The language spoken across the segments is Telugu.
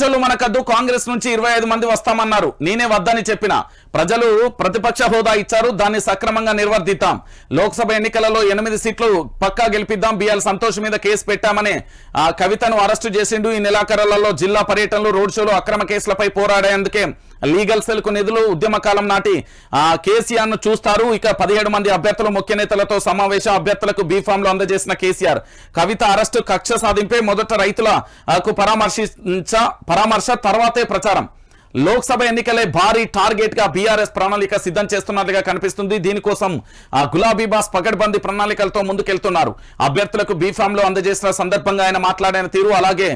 బయటలు మనకద్దు. కాంగ్రెస్ నుంచి ఇరవై ఐదు మంది వస్తామన్నారు. నేనే వద్దని చెప్పిన. ప్రజలు ప్రతిపక్ష హోదా ఇచ్చారు. దాన్ని సక్రమంగా నిర్వర్తిద్దాం. లోక్సభ ఎన్నికలలో ఎనిమిది సీట్లు పక్కా గెలిపిద్దాం. బిఎల్ సంతోష్ మీద కేసు పెట్టామని ఆ కవితను అరెస్టు చేసిండు. ఈ నెలాఖరులలో జిల్లా పర్యటనలు రోడ్ షోలు అక్రమ కేసులపై పోరాడేందుకే లీగల్ సెల్కు నిధులు ఉద్యమ కాలం నాటి ఆ కేసీఆర్ను చూస్తారు. ఇక పదిహేడు మంది అభ్యర్థులు ముఖ్య నేతలతో సమావేశం అభ్యర్థులకు బీఫామ్లో అందజేసిన కేసీఆర్. కవిత అరెస్టు కక్ష సాధింపే మొదట రైతులకు పరామర్శించ పరామర్శ తర్వాతే ప్రచారం. లోక్సభ ఎన్నికలే భారీ టార్గెట్గా బీఆర్ఎస్ ప్రణాళిక సిద్ధం చేస్తున్నట్లుగా కనిపిస్తుంది. దీనికోసం గులాబీ బాస్ పకడ్బందీ ప్రణాళికలతో ముందుకెళ్తున్నారు. అభ్యర్థులకు బీఫామ్లో అందజేసిన సందర్భంగా ఆయన మాట్లాడిన తీరు అలాగే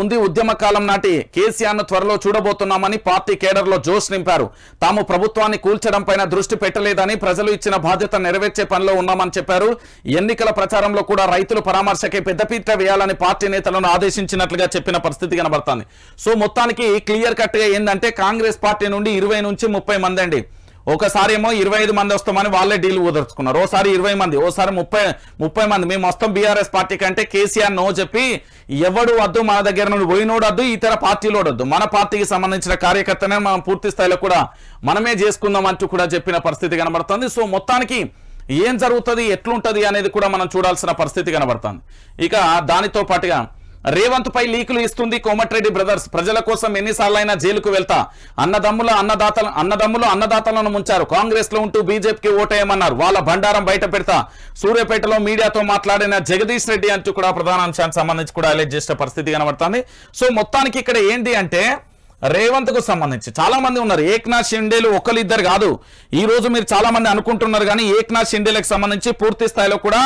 ఉంది. ఉద్యమ కాలం నాటి కేసీఆర్ను త్వరలో చూడబోతున్నామని పార్టీ కేడర్లో జోష్ నింపారు. తాము ప్రభుత్వాన్ని కూల్చడం పైన దృష్టి పెట్టలేదని ప్రజలు ఇచ్చిన బాధ్యత నెరవేర్చే పనిలో ఉన్నామని చెప్పారు. ఎన్నికల ప్రచారంలో కూడా రైతుల పరామర్శకే పెద్దపీట వేయాలని పార్టీ నేతలను ఆదేశించినట్లుగా చెప్పిన పరిస్థితి కనబడుతుంది. సో మొత్తానికి క్లియర్ కట్గా ఏంటంటే కాంగ్రెస్ పార్టీ నుండి ఇరవై నుంచి ముప్పై మంది అండి. ఒకసారి ఏమో ఇరవై ఐదు మంది వస్తామని వాళ్ళే డీల్ కుదుర్చుకున్నారు. ఓసారి ఇరవై మంది ఓసారి ముప్పై ముప్పై మంది. మేము వస్తాం బీఆర్ఎస్ పార్టీ కంటే కేసీఆర్ నో చెప్పి ఎవడు వద్దు మన దగ్గర నుండి పోయినోడు వద్దు ఇతర పార్టీలో వద్దు. మన పార్టీకి సంబంధించిన కార్యకర్తనే మనం పూర్తి స్థాయిలో కూడా మనమే చేసుకుందాం అంటూ కూడా చెప్పిన పరిస్థితి కనబడుతుంది. సో మొత్తానికి ఏం జరుగుతుంది ఎట్లుంటది అనేది కూడా మనం చూడాల్సిన పరిస్థితి కనబడుతుంది. ఇక దానితో పాటుగా రేవంత్ పై లీకులు ఇస్తుంది కోమటిరెడ్డి బ్రదర్స్. ప్రజల కోసం ఎన్నిసార్లైనా జైలుకు వెళ్తా. అన్నదమ్ముల అన్నదాతల అన్నదమ్ములు అన్నదాతలను ముంచారు. కాంగ్రెస్లో ఉంటూ బీజేపీకి ఓటేయమన్నారు. వాళ్ళ బండారం బయట పెడతా. సూర్యాపేటలో మీడియాతో మాట్లాడిన జగదీష్ రెడ్డి అంటూ కూడా ప్రధాన అంశానికి సంబంధించి కూడా హైలైట్ చేసిన పరిస్థితి కనబడుతుంది. సో మొత్తానికి ఇక్కడ ఏంటి అంటే రేవంత్కు సంబంధించి చాలా మంది ఉన్నారు. ఏక్నాథ్ షిండేలు ఒకరిద్దరు కాదు. ఈ రోజు మీరు చాలా మంది అనుకుంటున్నారు కానీ ఏక్నాథ్ షిండేలకు సంబంధించి పూర్తి స్థాయిలో కూడా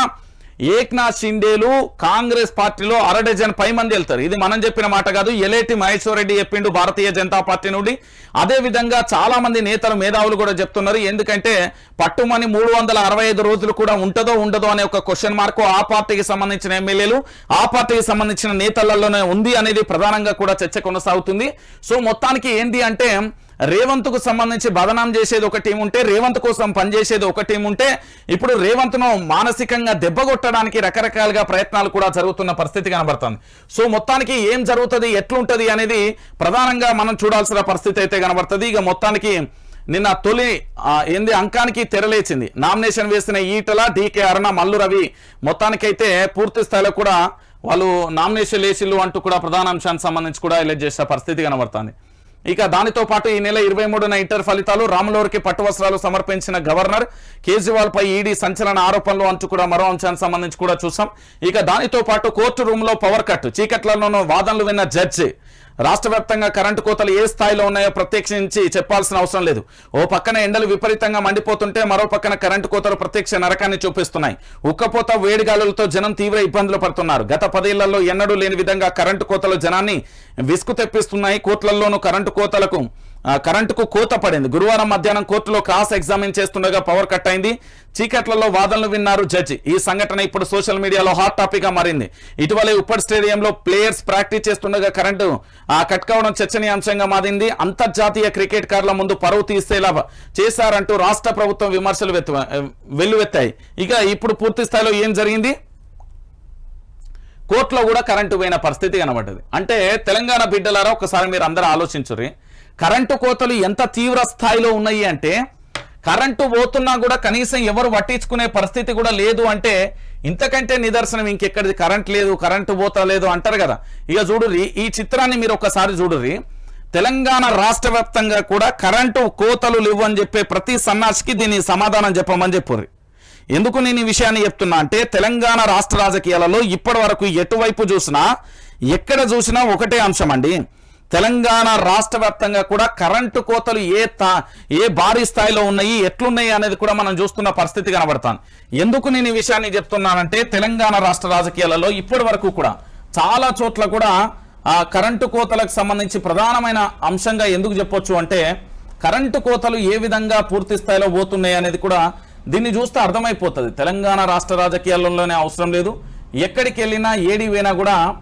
ఏక్నాథ్ షిండేలు కాంగ్రెస్ పార్టీలో అర డజన్ పై మంది వెళ్తారు. ఇది మనం చెప్పిన మాట కాదు. ఎలేటి మహేశ్వర్ రెడ్డి చెప్పిండు భారతీయ జనతా పార్టీ నుండి. అదే విధంగా చాలా మంది నేతలు మేధావులు కూడా చెప్తున్నారు. ఎందుకంటే పట్టుమని మూడు వందల అరవై ఐదు రోజులు కూడా ఉంటుందో ఉండదో అనే ఒక క్వశ్చన్ మార్క్ ఆ పార్టీకి సంబంధించిన ఎమ్మెల్యేలు ఆ పార్టీకి సంబంధించిన నేతలలోనే ఉంది అనేది ప్రధానంగా కూడా చర్చ కొనసాగుతుంది. సో మొత్తానికి ఏంటి అంటే రేవంత్కు సంబంధించి బదనాం చేసేది ఒక టీం ఉంటే రేవంత్ కోసం పనిచేసేది ఒక టీం ఉంటే ఇప్పుడు రేవంత్ను మానసికంగా దెబ్బగొట్టడానికి రకరకాలుగా ప్రయత్నాలు కూడా జరుగుతున్న పరిస్థితి కనబడుతుంది. సో మొత్తానికి ఏం జరుగుతుంది ఎట్లుంటది అనేది ప్రధానంగా మనం చూడాల్సిన పరిస్థితి అయితే కనబడుతుంది. ఇక మొత్తానికి నిన్న తొలి ఏంది అంకానికి తెరలేచింది. నామినేషన్ వేసిన ఈటల డీకే అరుణ మల్లు రవి మొత్తానికైతే పూర్తి స్థాయిలో కూడా వాళ్ళు నామినేషన్ వేసిల్లు అంటూ కూడా ప్రధాన అంశానికి సంబంధించి కూడా ఇలా చేసిన పరిస్థితి కనబడుతుంది. ఇక దానితో పాటు ఈ నెల ఇరవై మూడున ఇంటర్ ఫలితాలు రాములూరికి పట్టు వస్త్రాలు సమర్పించిన గవర్నర్. కేజ్రీవాల్ పై ఈడీ సంచలన ఆరోపణలు అంటూ కూడా మరో అంశానికి సంబంధించి కూడా చూసాం. ఇక దానితో పాటు కోర్టు రూమ్లో పవర్ కట్ చీకట్లలోనూ వాదనలు విన్న జడ్జి. రాష్ట్ర వ్యాప్తంగా కరెంటు కోతలు ఏ స్థాయిలో ఉన్నాయో ప్రత్యక్షించి చెప్పాల్సిన అవసరం లేదు. ఓ పక్కన ఎండలు విపరీతంగా మండిపోతుంటే మరో పక్కన కరెంటు కోతలు ప్రత్యక్ష నరకాన్ని చూపిస్తున్నాయి. ఉక్కపోత వేడిగాలులతో జనం తీవ్ర ఇబ్బందులు పడుతున్నారు. గత పదేళ్ళలో ఎన్నడూ లేని విధంగా కరెంటు కోతలు జనాన్ని విసుగు తెప్పిస్తున్నాయి. కోట్లల్లోనూ కరెంటు కోతలకు కరెంటుకు కోత పడింది. గురువారం మధ్యాహ్నం కోర్టులో క్రాస్ ఎగ్జామిన్ చేస్తుండగా పవర్ కట్ అయింది. చీకట్లలో వాదనలు విన్నారు జడ్జి. ఈ సంఘటన ఇప్పుడు సోషల్ మీడియాలో హాట్ టాపిక్గా మారింది. ఇటీవలే ఉప్పటి స్టేడియంలో ప్లేయర్స్ ప్రాక్టీస్ చేస్తుండగా కరెంటు కట్ కావడం చర్చనీయాంశంగా మారింది. అంతర్జాతీయ క్రికెట్ కార్ల ముందు పరువు తీసేలా చేశారంటూ రాష్ట్ర ప్రభుత్వం విమర్శలు వెల్లువెత్తాయి. ఇక ఇప్పుడు పూర్తి స్థాయిలో ఏం జరిగింది? కోర్టులో కూడా కరెంటు పోయిన పరిస్థితి కనబడ్డది. అంటే తెలంగాణ బిడ్డలారా ఒకసారి మీరు అందరూ ఆలోచించుర్రి. కరెంటు కోతలు ఎంత తీవ్ర స్థాయిలో ఉన్నాయి అంటే కరెంటు పోతున్నా కూడా కనీసం ఎవరు పట్టించుకునే పరిస్థితి కూడా లేదు అంటే ఇంతకంటే నిదర్శనం ఇంకెక్కడిది? కరెంట్ లేదు కరెంటు పోతా లేదు అంటారు కదా. ఇక చూడుర్రి ఈ చిత్రాన్ని మీరు ఒకసారి చూడుర్రి. తెలంగాణ రాష్ట్ర వ్యాప్తంగా కూడా కరెంటు కోతలు లేవు అని చెప్పే ప్రతి సన్నాసికి దీని సమాధానం చెప్పమని చెప్పుర్రి. ఎందుకు నేను ఈ విషయాన్ని చెప్తున్నా అంటే తెలంగాణ రాష్ట్ర రాజకీయాలలో ఇప్పటి వరకు ఎటువైపు చూసినా ఎక్కడ చూసినా ఒకటే అంశం అండి. తెలంగాణ రాష్ట్ర వ్యాప్తంగా కూడా కరెంటు కోతలు ఏ తా ఏ భారీ స్థాయిలో ఉన్నాయి ఎట్లున్నాయి అనేది కూడా మనం చూస్తున్న పరిస్థితి కనబడతాను ఎందుకు నేను ఈ విషయాన్ని చెప్తున్నానంటే తెలంగాణ రాష్ట్ర రాజకీయాలలో ఇప్పటి వరకు కూడా చాలా చోట్ల కూడా ఆ కరెంటు కోతలకు సంబంధించి ప్రధానమైన అంశంగా ఎందుకు చెప్పొచ్చు అంటే కరెంటు కోతలు ఏ విధంగా పూర్తి స్థాయిలో పోతున్నాయి అనేది కూడా దీన్ని చూస్తే అర్థమైపోతుంది. తెలంగాణ రాష్ట్ర రాజకీయాల్లోనే అవసరం లేదు. ఎక్కడికి వెళ్ళినా ఏడి కూడా